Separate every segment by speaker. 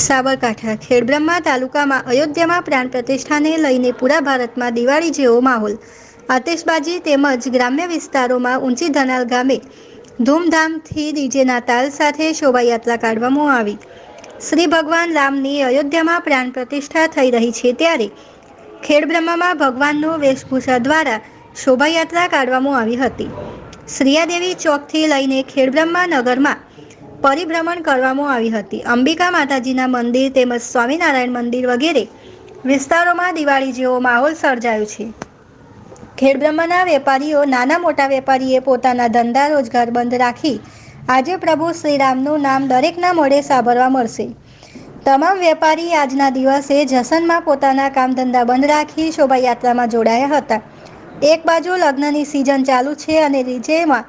Speaker 1: સાબરકાંઠા ખેડબ્રહ્મા તાલુકામાં અયોધ્યામાં પ્રાણ પ્રતિષ્ઠાને લઈને પૂરા ભારતમાં દિવાળી જેવો માહોલ. આતિશબાજી તેમજ ગ્રામ્ય વિસ્તારોમાં ઊંચી ધનાલ ગામે ધૂમધામથી ડીજેના તાલ સાથે શોભાયાત્રા કાઢવામાં આવી. શ્રી ભગવાન રામની અયોધ્યામાં પ્રાણ પ્રતિષ્ઠા થઈ રહી છે ત્યારે ખેડબ્રહ્મામાં ભગવાનનો વેશભૂષા દ્વારા શોભાયાત્રા કાઢવામાં આવી હતી. શ્રીયાદેવી ચોકથી લઈને ખેડબ્રહ્મા નગરમાં પરિભ્રમણ કરવામાં આવી હતી. અંબિકા માતાજીના મંદિર તેમજ સ્વામિનારાયણ મંદિર વગેરે વિસ્તારોમાં દિવાળી જેવો માહોલ સર્જાયો છે. ખેડબ્રહ્માના વેપારીઓ, નાના મોટા વેપારીએ પોતાના ધંધા રોજગાર બંધ રાખી આજે પ્રભુ શ્રીરામનું નામ દરેકના મોઢે સાંભળવા મળશે. તમામ વેપારી આજના દિવસે જસનમાં પોતાના કામ ધંધા બંધ રાખી શોભાયાત્રામાં જોડાયા હતા. એક બાજુ લગ્નની સિઝન ચાલુ છે અને ડીજેમાં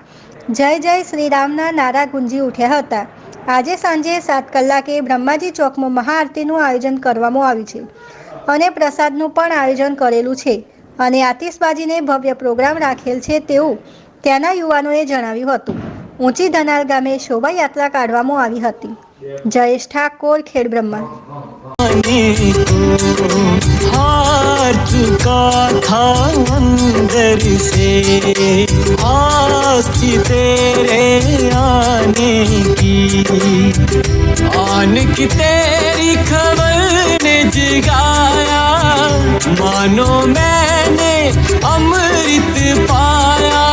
Speaker 1: જય જય શ્રીરામના નારા ગુંજી ઉઠ્યા હતા આજે સાંજે સાત કલાકે બ્રહ્માજી ચોકમાં મહાઆરતીનું આયોજન કરવામાં આવ્યું છે અને પ્રસાદનું પણ આયોજન કરેલું છે અને આતિશબાજીને ભવ્ય પ્રોગ્રામ રાખેલ છે તેવું ત્યાંના યુવાનોએ જણાવ્યું હતું ઊંચી ધનાલ ગામે શોભાયાત્રા કાઢવામાં આવી હતી જયેશ ઠાકોર ખેડબ્રહ્મા
Speaker 2: आने को हार चुका था अंदर से आस थी तेरे आने की आन की तेरी खबर ने जगाया मानो मैंने अमृत पाया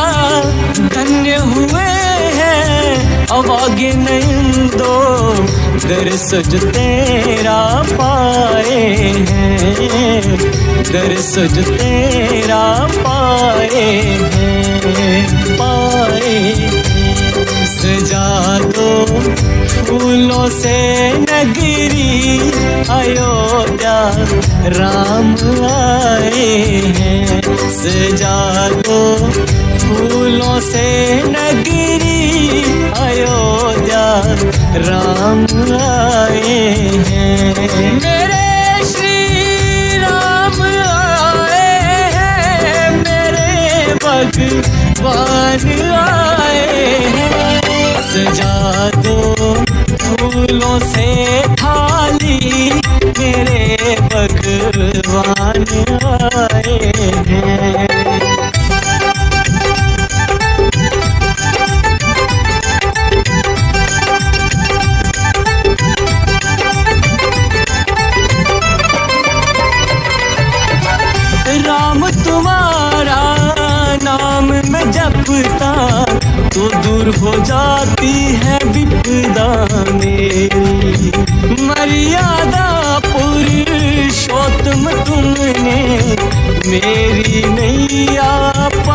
Speaker 2: धन्य हुए हैं अब आगे नहीं दो दर्श जो तेरा पाए हैं दर्श जो तेरा पाए हैं पाए हैं। अयोध्या राम आए हैं सजा दो फूलों से नगरी अयोध्या राम आए हैं मेरे श्री राम आए हैं मेरे भगवान आए हैं सजा दो फूलों से थाली मेरे भगवान आए हैं राम तुम्हारा नाम मैं जपता तो दूर हो जाती है विपदा मेरी मर्यादा मेरी नैया